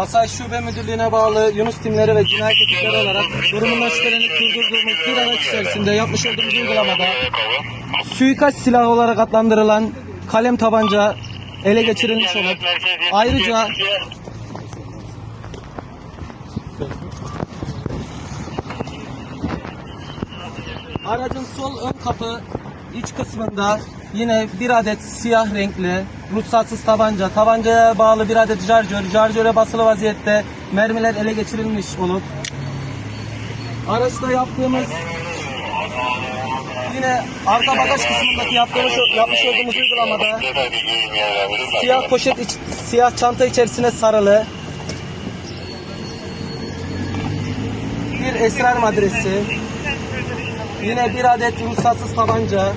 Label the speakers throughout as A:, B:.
A: Asayiş Şube Müdürlüğü'ne bağlı Yunus timleri ve cinayet ekipleri olarak durumundan şüphelenip durdurduğumuz bir araç içerisinde yapmış olduğumuz uygulamada suikast silahı olarak adlandırılan kalem tabanca ele geçirilmiş olup ayrıca aracın sol ön kapı iç kısmında yine bir adet siyah renkli ruhsatsız tabanca, tabancaya bağlı bir adet şarjör, şarjöre basılı vaziyette mermiler ele geçirilmiş olup araçta yaptığımız yine arka bagaj kısmındaki yaptığımız, yapmış olduğumuz uygulamada siyah poşet iç- siyah çanta içerisine sarılı bir esrar maddesi yine bir adet ruhsatsız tabanca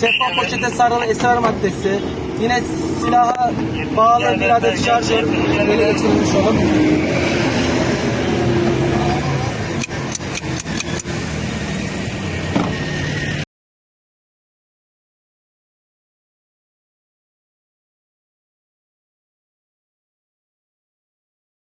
A: şeffaf poşete sarılı esrar maddesi. Yine silaha bağlı bir adet şarjör. Ele geçirilmiş olup